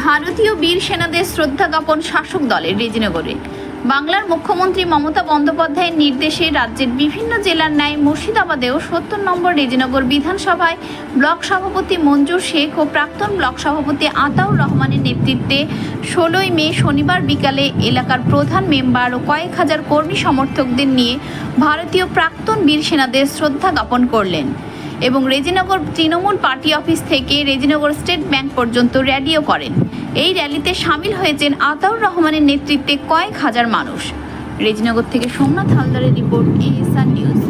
ভারতীয় বীর সেনাদের শ্রদ্ধা জ্ঞাপন শাসক দলের রেজিনগরে। বাংলার মুখ্যমন্ত্রী মমতা বন্দ্যোপাধ্যায়ের নির্দেশে রাজ্যের বিভিন্ন জেলার ন্যায় মুর্শিদাবাদেও সত্তর নম্বর রেজিনগর বিধানসভায় ব্লক সভাপতি মঞ্জুর শেখ ও প্রাক্তন ব্লক সভাপতি আতাউর রহমানের নেতৃত্বে ষোলোই মে শনিবার বিকালে এলাকার প্রধান মেম্বার ও কয়েক হাজার কর্মী সমর্থকদের নিয়ে ভারতীয় প্রাক্তন বীর সেনাদের শ্রদ্ধা জ্ঞাপন করলেন। এবং রেজিনগর তৃণমূল পার্টি অফিস থেকে রেজিনগর স্টেট ব্যাংক পর্যন্ত র্যালিও করেন। এই র্যালিতে সামিল হয়েছেন আতাউর রহমানের নেতৃত্বে কয়েক হাজার মানুষ। রেজিনগর থেকে সোমনাথ হালদারের রিপোর্ট এএসআর নিউজ।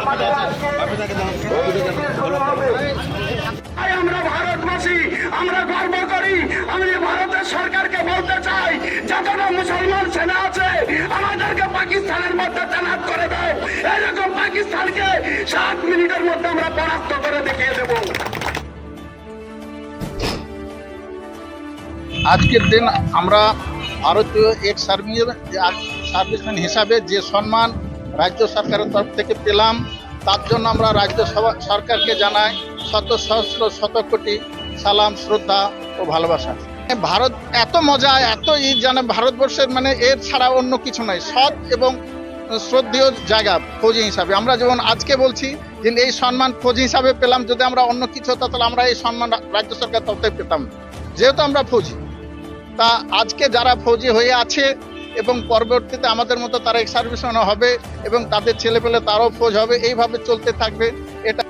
আমাদের আজকে শুরু হবে। মুসলমান সেনা আছে, আমাদেরকে পাকিস্তানের মধ্যে করে দাও। এরকম পাকিস্তানকে সাত মিনিটের মধ্যে আমরা পরাস্ত করে দেখিয়ে দেবো। আজকের দিন আমরা ভারতীয় এক সার্ভিসম্যান হিসাবে যে সম্মান রাজ্য সরকারের তরফ থেকে পেলাম, তার জন্য আমরা রাজ্য সরকারকে জানাই শত সহস্র, শত কোটি সালাম, শ্রদ্ধা ও ভালোবাসা। ভারত এত মজা, এত ই জানে ভারতবর্ষের মানে এর ছাড়া অন্য কিছু নাই। সৎ এবং শ্রদ্ধেয় জায়গা ফৌজি হিসাবে। আমরা যেমন আজকে বলছি যে এই সম্মান ফৌজি হিসাবে পেলাম, যদি আমরা অন্য কিছু হতো, তাহলে আমরা এই সম্মান রাজ্য সরকার তরফ পেতাম। যেহেতু আমরা ফৌজি, তা আজকে যারা ফৌজি হয়ে আছে এবং পরবর্তীতে আমাদের মতো তারা এক্স সার্ভিসম্যান হবে এবং তাদের ছেলেপেলে তারাও ফৌজ হবে, এইভাবে চলতে থাকবে, এটা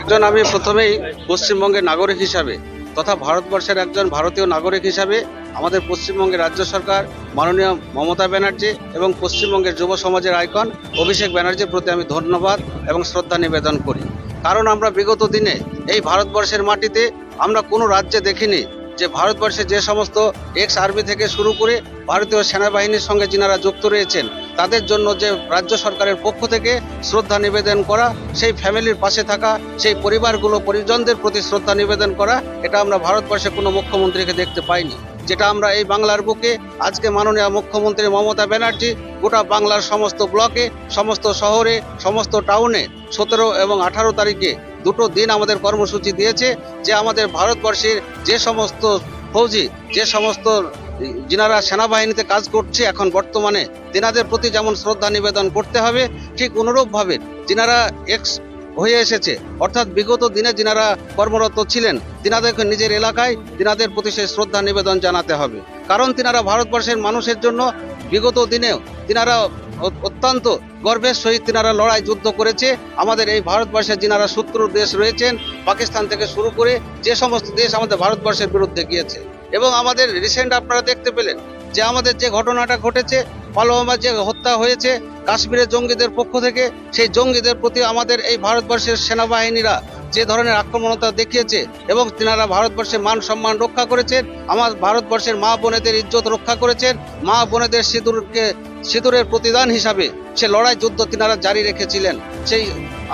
একজন আমি প্রথমেই পশ্চিমবঙ্গের নাগরিক হিসাবে তথা ভারতবর্ষের একজন ভারতীয় নাগরিক হিসাবে আমাদের পশ্চিমবঙ্গের রাজ্য সরকার, মাননীয় মমতা ব্যানার্জি এবং পশ্চিমবঙ্গের যুব সমাজের আইকন অভিষেক ব্যানার্জির প্রতি আমি ধন্যবাদ এবং শ্রদ্ধা নিবেদন করি। কারণ আমরা বিগত দিনে এই ভারতবর্ষের মাটিতে আমরা কোনো রাজ্যে দেখিনি যে ভারতবর্ষে যে সমস্ত এক্স আর্মি থেকে শুরু করে ভারতীয় সেনাবাহিনীর সঙ্গে যিনারা যুক্ত রয়েছেন, তাদের জন্য যে রাজ্য সরকারের পক্ষ থেকে শ্রদ্ধা নিবেদন করা, সেই ফ্যামিলির পাশে থাকা, সেই পরিবারগুলো, পরিজনদের প্রতি শ্রদ্ধা নিবেদন করা, এটা আমরা ভারতবর্ষে কোনো মুখ্যমন্ত্রীকে দেখতে পাইনি। যেটা আমরা এই বাংলার বুকে আজকে মাননীয় মুখ্যমন্ত্রী মমতা ব্যানার্জি গোটা বাংলার সমস্ত ব্লকে, সমস্ত শহরে, সমস্ত টাউনে সতেরো এবং আঠারো তারিখে দুটো দিন আমাদের কর্মসূচি দিয়েছে যে আমাদের ভারতবর্ষের যে সমস্ত ফৌজি, যে সমস্ত যিনারা সেনাবাহিনীতে কাজ করছে এখন বর্তমানে, তেনাদের প্রতি যেমন শ্রদ্ধা নিবেদন করতে হবে, ঠিক অনুরূপভাবে যিনারা এক্স হয়ে এসেছে। অর্থাৎ বিগত দিনে যিনারা কর্মরত ছিলেন তিনাদেরকে নিজের এলাকায় তিনাদের প্রতি সেই শ্রদ্ধা নিবেদন জানাতে হবে। কারণ তিনারা ভারতবর্ষের মানুষের জন্য বিগত দিনেও তিনারা অত্যন্ত গর্বের সহিত তিনারা লড়াই যুদ্ধ করেছে। আমাদের এই ভারতবর্ষের যিনারা শত্রু দেশ রয়েছেন, পাকিস্তান থেকে শুরু করে যে সমস্ত দেশ আমাদের ভারতবর্ষের বিরুদ্ধে গিয়েছে। এবং আমাদের রিসেন্ট আপনারা দেখতে পেলেন যে আমাদের যে ঘটনাটা ঘটেছে, পালোয়ামা যে হত্যা হয়েছে, কাশ্মীরের জঙ্গিদের পক্ষ থেকে, সেই জঙ্গিদের প্রতি আমাদের এই ভারতবর্ষের সেনাবাহিনীরা যে ধরনের আক্রমণতা দেখিয়েছে এবং তিনারা ভারতবর্ষের মান সম্মান রক্ষা করেছেন, আমার ভারতবর্ষের মা বোনেদের ইজ্জত রক্ষা করেছেন, মা বোনেদের সিঁদুরকে, সিঁদুরের প্রতিদান হিসাবে সে লড়াই যুদ্ধ তিনারা জারি রেখেছিলেন, সেই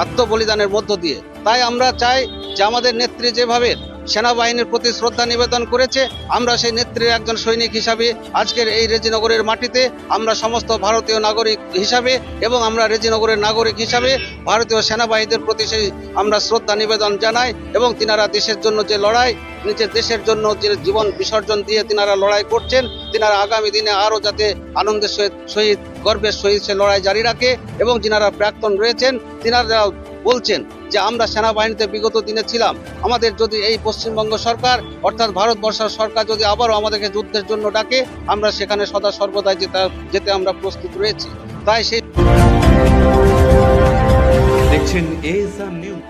আত্মবলিদানের মধ্য দিয়ে। তাই আমরা চাই যে আমাদের নেত্রী যেভাবে সেনাবাহিনীর প্রতি শ্রদ্ধা নিবেদন করেছে। আমরা সেই নেত্রীর একজন সৈনিক হিসাবে আজকের এই রেজিনগরের মাটিতে আমরা সমস্ত ভারতীয় নাগরিক হিসাবে এবং আমরা রেজিনগরের নাগরিক হিসাবে ভারতীয় সেনাবাহিনীর প্রতি সেই আমরা শ্রদ্ধা নিবেদন জানাই এবং তিনারা দেশের জন্য যে লড়াই, নিজের দেশের জন্য যে জীবন বিসর্জন দিয়ে তিনারা লড়াই করছেন, তিনারা আগামী দিনে আরও যাতে আনন্দের সহিত সহিত, গর্বের সহিত সে লড়াই জারি রাখে এবং যিনারা প্রাক্তন রয়েছেন, তিনারা বলছেন যে আমরা সেনাবাহিনীতে বিগত দিনে ছিলাম। আমাদের যদি এই পশ্চিমবঙ্গ সরকার, অর্থাৎ ভারতবর্ষের সরকার যদি আবারও আমাদেরকে যুদ্ধের জন্য ডাকে, আমরা সেখানে সদা সর্বদাই যেতে যেতে আমরা প্রস্তুত রয়েছি। তাই সেই দেখছেন এএসআর নিউজ।